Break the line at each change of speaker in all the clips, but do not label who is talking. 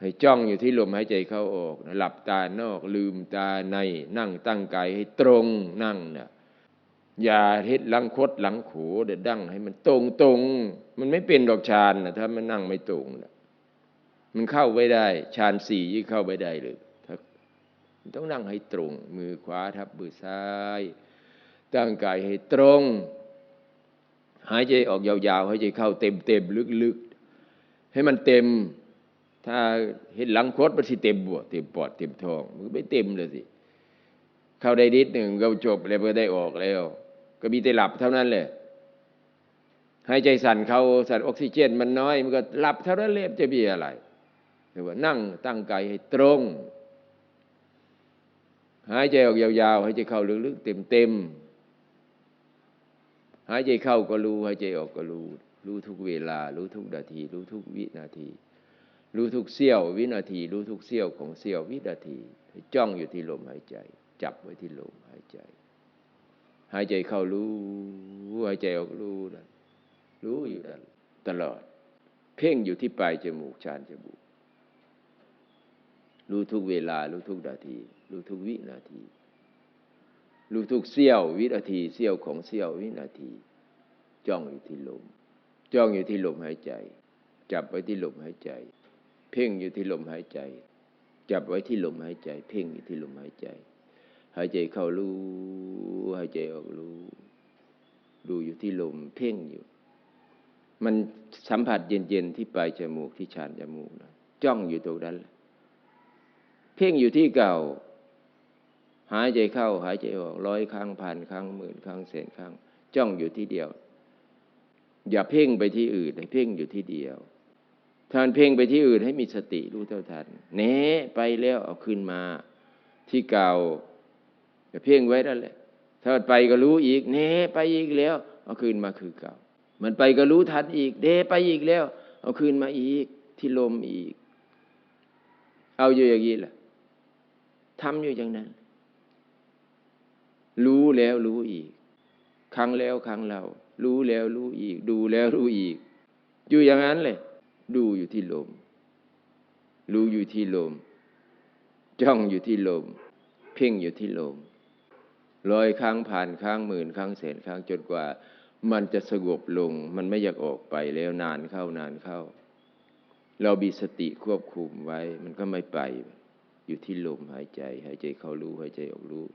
ให้จ้องอยู่ที่ลมหายใจเข้าออกนะหลับตานอกลืมตาในนั่งตั้งกายให้ตรงนั่งนะอย่าเฮ็ดหลังคดหลังขูเด็ดดั้งให้มันตรงตรงมันไม่เป็นดอกฌานนะถ้ามันนั่งไม่ตรงนะมันเข้าไม่ได้ฌานสี่ยี่เข้าไม่ได้เลยถ้าต้องนั่งให้ตรง มือขวาทับมือซ้าย ตั้งกายให้ตรง หายใจออกยาวๆหายใจเข้าเต็มๆลึกๆให้มันเต็ม ถ้าเห็นหลังคดมันสิเต็มบวเต็มปอดเต็มท้องมันไม่เต็มเลยสิเข้าได้นิดหนึ่งก็จบแล้วก็ได้ออกแล้ว ก็มีแต่หลับเท่านั้นเลยหายใจสั่นเข้าสั่นออกซิเจนมันน้อย มันก็หลับเท่านั้นเลยจะมีอะไรหรือว่านั่งตั้งกายให้ตรง หายใจออกยาวๆหายใจเข้าลึกๆเต็มๆหายใจเข้าก็รู้หายใจออกก็รู้ รู้ทุกเวลา รู้ทุกนาที รู้ทุกวินาที รู้ทุกเสี้ยววินาที รู้ทุกเสี้ยวของเสี้ยววินาทีจ้องอยู่ที่ลมหายใจ จับไว้ที่ลมหายใจ หายใจเข้ารู้หายใจออกรู้นะรู้อยู่นั้นตลอด เพ่งอยู่ที่ปลายจมูกชานจมูกรู้ทุกเวลา รู้ทุกนาที รู้ทุกวินาที รู้ทุกเสี้ยววินาทีเสี้ยวของเสี้ยววินาที จ้องอยู่ที่ลม จ้องอยู่ที่ลมหายใจ จับไว้ที่ลมหายใจ เพ่งอยู่ที่ลมหายใจ จับไว้ที่ลมหายใจ เพ่งอยู่ที่ลมหายใจ หายใจเข้ารู้หายใจออกรู้ ดูอยู่ที่ลม เพ่งอยู่ มันสัมผัสเย็นๆที่ปลายจมูกที่ชานจมูกนะจ้องอยู่ตรงนั้น เพ่งอยู่ที่เก่า หายใจเข้า หายใจออกร้อยครั้งพันครั้งหมื่นครั้งแสนครั้ง จ้องอยู่ที่เดียว อย่าเพ่งไปที่อื่นให้เพ่งอยู่ที่เดียว ถ้ามันเพ่งไปที่อื่นให้มีสติรู้เท่าทันเน่ไปแล้วเอาขึ้นมาที่เก่าอย่าเพ่งไว้นั่นแหละ ถ้ามันไปก็รู้อีกเน่ไปอีกแล้ว เอาคืนมาคือเก่า มันไปก็รู้ทันอีกเดไปอีกแล้ว เอาคืนมาอีกที่ลมอีก เอาอยู่อย่างนี้แหละทำอยู่อย่างนั้น รู้แล้วรู้อีก ครั้งแล้วครั้งเล่ารู้แล้วรู้อีก ดูแล้วรู้อีก อยู่อย่างนั้นเลย ดูอยู่ที่ลม รู้อยู่ที่ลม จ้องอยู่ที่ลม เพ่งอยู่ที่ลมร้อยครั้งผ่านครั้งหมื่นครั้งแสนครั้งจนกว่า มันจะสงบลง มันไม่อยากออกไปแล้วนานเข้านานเข้า เรามีสติควบคุมไว้ มันก็ไม่ไป อยู่ที่ลมหายใจ หายใจเข้ารู้หายใจออกรู้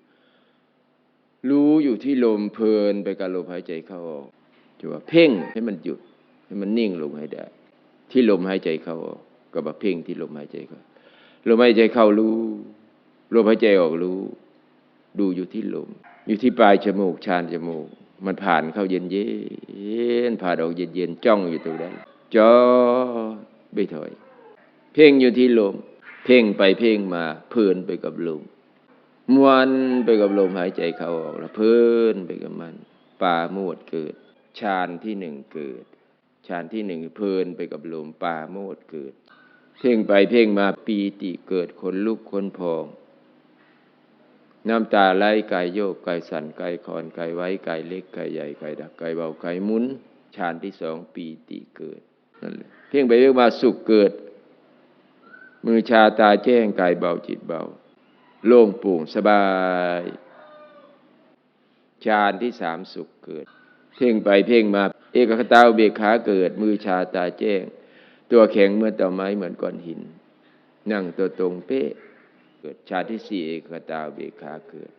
รู้อยู่ที่ลมเพลินไปกับลมหายใจเข้าออกจะว่าเพ่งให้มันหยุดให้มันนิ่งลงให้ได้ ที่ลมหายใจเข้าออกกับเพ่งที่ลมหายใจเข้าลมหายใจเข้ารู้ ลมหายใจออกรู้ ดูอยู่ที่ลม อยู่ที่ปลายจมูกชานจมูก มันผ่านเข้าเย็นเย็นผ่านออกเย็นเย็นจ้องอยู่ตรงนั้นจ้อไม่ถอย เพ่งอยู่ที่ลม เพ่งไปเพ่งมา เพลินไปกับลมมวนไปกับลมหายใจเข้าออกแล้วเพลินไปกับมันป่าโมดเกิดฌานที่หนึ่งเกิด ฌานที่หนึ่งเพลินไปกับลมป่าโมดเกิด เพ่งไปเพ่งมาปีติเกิดขนลุกขนพอง น้ำตาไหลกายโยกกายสั่นกายคอนกายไว้กายเล็กกายใหญ่กายดักกายเบากายมุนฌานที่สองปีติเกิดนั่นแหละเพ่งไปเพ่งมาสุขเกิด มือชาตาแจ้งกายเบาจิตเบา โล่งโปร่งสบายฌานที่สามสุขเกิด เพ่งไปเพ่งมา เอกคตาเบกขาเกิด มือชาตาแจ้ง ตัวแข็งเมื่อต่อไม้เหมือนก้อนหิน นั่งตัวตรงเป๊ะเกิดชาที่สี่เอกคตาเบกขาเกิด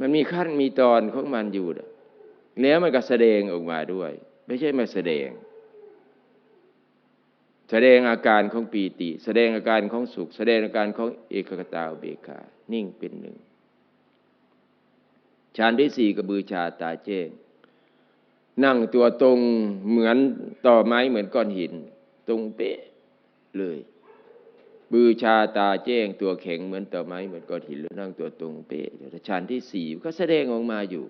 มันมีขั้นมีตอนของมันอยู่แล้วมันก็แสดงออกมาด้วย ไม่ใช่มาแสดง แสดงอาการของปีติ แสดงอาการของสุข แสดงอาการของเอกคตาเบกขานิ่งเป็นหนึ่งฌานที่สี่กระบือชาตาแจ้ง นั่งตัวตรงเหมือนต่อไม้เหมือนก้อนหิน ตรงเป๊ะเลยบือชาตาแจ้งตัวแข็งเหมือนต่อไม้เหมือนก้อนหินแล้วนั่งตัวตรงเป๊ะแต่ฌานที่สี่ก็แสดงออกมาอยู่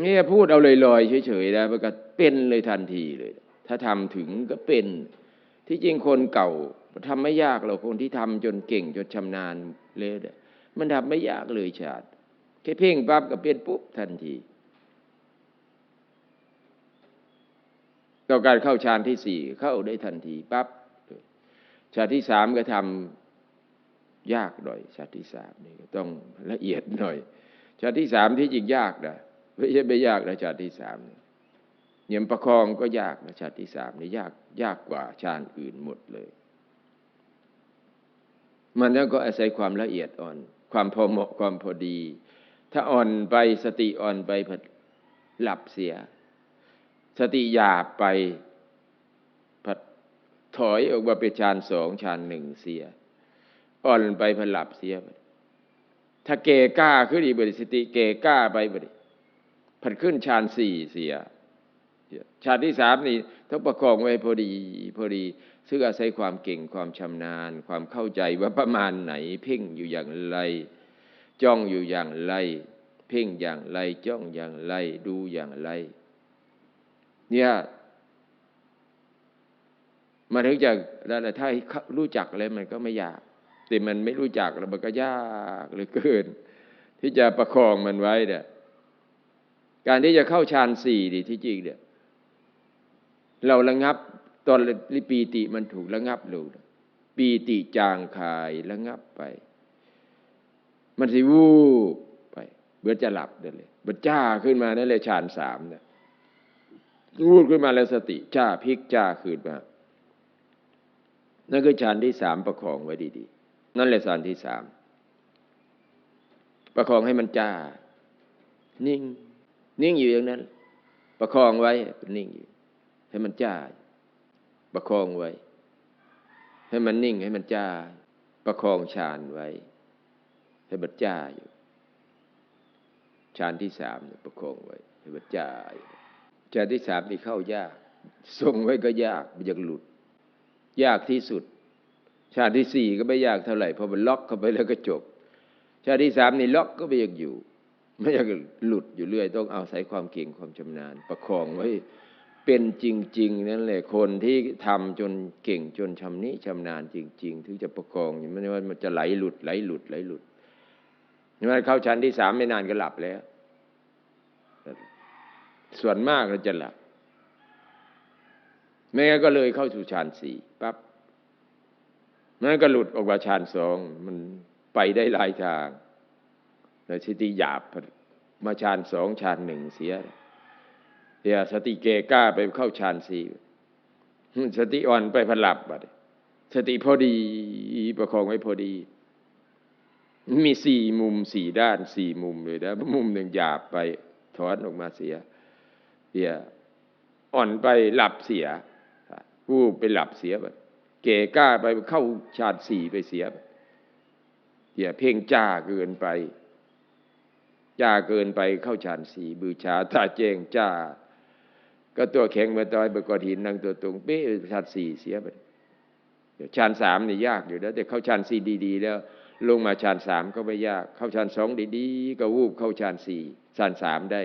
เนี่ยพูดเอาลอยๆเฉยๆนะมันก็เป็นเลยทันทีเลย ถ้าทำถึงก็เป็น ที่จริงคนเก่าทำไม่ยากหรอกคนที่ทำจนเก่งจนชำนาญเลยมันทำไม่ยากเลยชาติแค่เพ่งปั๊บก็เป็นปุ๊บทันที ต่อการเข้าฌานที่สี่เข้าได้ทันทีปั๊บชาติที่สามก็ทำยากหน่อยชาติที่สามนี่ก็ต้องละเอียดหน่อย ชาติที่สามที่จริงยากนะไม่ใช่ไม่ยากนะชาติที่สามเนี่ยเหยี่ยมประคองก็ยากนะชาติที่สามนี่ยากยากกว่าชาติอื่นหมดเลย มันแล้วก็อาศัยความละเอียดอ่อน ความพอเหมาะความพอดี ถ้าอ่อนไปสติอ่อนไปหลับเสีย สติหยาบไปผัดถอยออกมาเป็นฌานสองฌานหนึ่งเสีย อ่อนไปผลับเสีย ถ้าเกกล้าขึ้นอีกบริสติเกกล้าไปบริผัดขึ้นฌานสี่เสียฌานที่สามนี่ต้องประคองไว้พอดีพอดี ซึ่งอาศัยความเก่งความชำนาญ ความเข้าใจว่าประมาณไหน เพ่งอยู่อย่างไร จ้องอยู่อย่างไร เพ่งอย่างไรจ้องอย่างไรดูอย่างไร เนี่ยมันถึงจะแล้วถ้ารู้จักแล้วมันก็ไม่ยากแต่มันไม่รู้จักแล้วมันก็ยากเหลือเกิน ที่จะประคองมันไว้เนี่ยการที่จะเข้าฌานสี่ดิที่จริงเนี่ยเราระงับตอนลิปีติมันถูกระงับลงปีติจางคายระงับไป มันสิวูบไปเบื่อจะหลับนั่นเลยมันจ้าขึ้นมานั่นเลยฌานสามเนี่ย วูบขึ้นมาแล้วสติจ้าพลิกจ้าขึ้นมานั่นคือฌานที่สามประคองไว้ดีๆ นั่นแหละฌานที่สามประคองให้มันจ้า นิ่ง นิ่งอยู่อย่างนั้น ประคองไว้นิ่งอยู่ ให้มันจ้า ประคองไว้ ให้มันนิ่งให้มันจ้า ประคองฌานไว้ ให้มันจ้าอยู่ฌานที่สามเนี่ยประคองไว้ ให้มันจ้าอยู่ ฌานที่สามนี่เข้ายากทรงไว้ก็ยากมันยังหลุด ยากที่สุด ชาติที่สี่ก็ไม่ยากเท่าไหร่พอมันล็อกเข้าไปแล้วก็จบ ชาติที่สามนี่ล็อกก็ไม่ยังอยู่ ไม่ยังหลุดอยู่เรื่อย ต้องเอาใส่ความเก่งความชำนาญ ประคองไว้เป็นจริง ๆ นั่นแหละคนที่ทำจนเก่งจนชำนิชำนาญจริง ๆ ถึงจะประคองอย่างไม่ว่ามันจะไหลหลุดไหลหลุดไหลหลุดมันเข้าชั้นที่สามไม่นานก็หลับแล้ว ส่วนมากเราจะหลับ ไม่งั้นก็เลยเข้าสู่ฌานสี่ปั๊บไม่งั้นก็หลุดออกมาฌานสองมันไปได้หลายทางแต่สติหยาบมาฌานสองฌานหนึ่งเสียเดี๋ยวสติเกก้าไปเข้าฌานสี่สติอ่อนไปพลับบัดสติพอดีประคองไว้พอดี มีสี่มุมสี่ด้านสี่มุมเลยนะ มุมหนึ่งหยาบไปถอนออกมาเสีย เดี๋ยอ่อนไปหลับเสียวูบไปหลับเสียไปเก๋กล้าไปเข้าชาติสี่ไปเสียไปอย่าเพ่งจ้าเกินไป จ้าเกินไปเข้าชานสี่บูชาตาเจงจ้า ก็ตัวแข็งมาตอยบกอดหินนั่งตัวตรงเป๊ะชาติสี่เสียไปชานสามนี่ยากอยู่แล้ว แต่เข้าชานสี่ดี ๆ แล้ว ลงมาชานสามก็ไม่ยาก เข้าชานสองดีๆ ก็วูบเข้าชานสี่ชานสามได้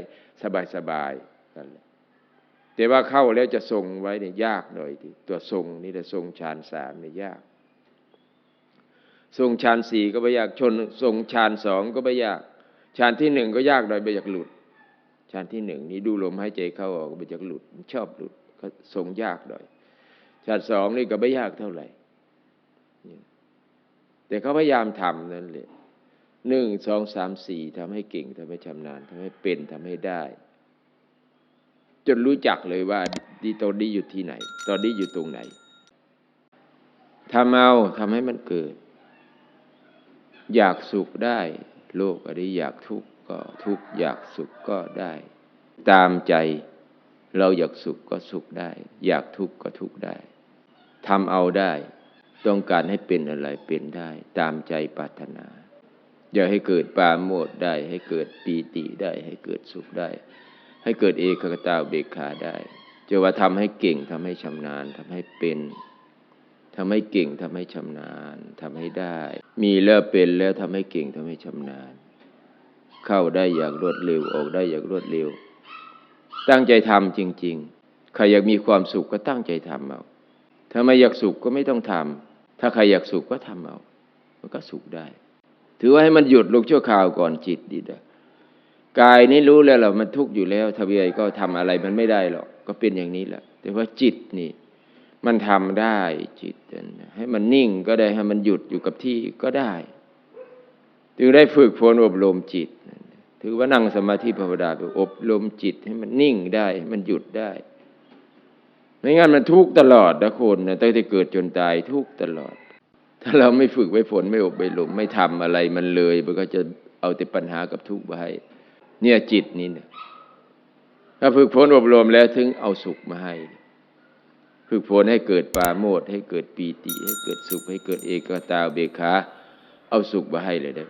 สบายๆ นั่นแหละแต่ว่าเข้าแล้วจะทรงไว้เนี่ยยากหน่อยทีตัวทรงนี่แต่ทรงฌานสามเนี่ยยาก ทรงฌานสี่ก็ไม่ยากชนทรงฌานสองก็ไม่ยากฌานที่หนึ่งก็ยากหน่อยไม่อยากหลุดฌานที่หนึ่งนี่ดูลมหายใจเข้าออกไม่อยากหลุด ชอบหลุดก็ทรงยากหน่อยฌานสองนี่ก็ไม่ยากเท่าไหร่แต่เขาพยายามทำนั่นแหละหนึ่งสองสามสี่ทำให้เก่งทำให้ชำนาญทำให้เป็นทำให้ได้ จนรู้จักเลยว่าดีตอนนี้อยู่ที่ไหน ตอนนี้อยู่ตรงไหนทำเอาทำให้มันเกิด อยากสุขได้ โลกอันนี้อยากทุกข์ก็ทุกข์อยากสุขก็ได้ ตามใจเราอยากสุขก็สุขได้ อยากทุกข์ก็ทุกข์ได้ทำเอาได้ ต้องการให้เป็นอะไรเป็นได้ ตามใจปรารถนา อย่าให้เกิดปาโมดได้ ให้เกิดปีติได้ ให้เกิดสุขได้ ให้เกิดเอกกตาเบกขาได้จะว่าทำให้เก่งทำให้ชำนาญทำให้เป็นทำให้เก่งทำให้ชำนาญทำให้ได้ มีแล้วเป็นแล้วทำให้เก่งทำให้ชำนาญ เข้าได้อย่างรวดเร็วออกได้อย่างรวดเร็ว ตั้งใจทำจริง ๆ ใครอยากมีความสุขก็ตั้งใจทำเอาถ้าไม่อยากสุขก็ไม่ต้องทำถ้าใครอยากสุขก็ทำเอา มันก็สุขได้ ถือว่าให้มันหยุดลงชั่วคราวก่อนจิตดีเด้ กายนี้รู้แล้วเรามันทุกข์อยู่แล้วทวียก็ทำอะไรมันไม่ได้หรอกก็เป็นอย่างนี้แหละ แต่ว่าจิตนี่ มันทำได้จิตนั่นนะให้มันนิ่งก็ได้ให้มันหยุดอยู่กับที่ก็ได้จึงได้ฝึกฝนอบรมจิต ถือว่านั่งสมาธิภาวนาไปอบรมจิตให้มันนิ่งได้ให้มันหยุดได้ไม่งั้นมันทุกข์ตลอดนะคนนะตั้งแต่เกิดจนตายทุกข์ตลอด ถ้าเราไม่ฝึกไว้ฝนไม่อบไม่ลมไม่ทำอะไรมันเลย มันก็จะเอาแต่ปัญหากับทุกข์มาให้ เนี่ยจิตนี่เนี่ยถ้าฝึกฝนอบรมแล้วถึงเอาสุขมาให้ ฝึกฝนให้เกิดปาโมดให้เกิดปีติ ให้เกิดสุขให้เกิดเอกตาเบคาเอาสุขมาให้เลยได้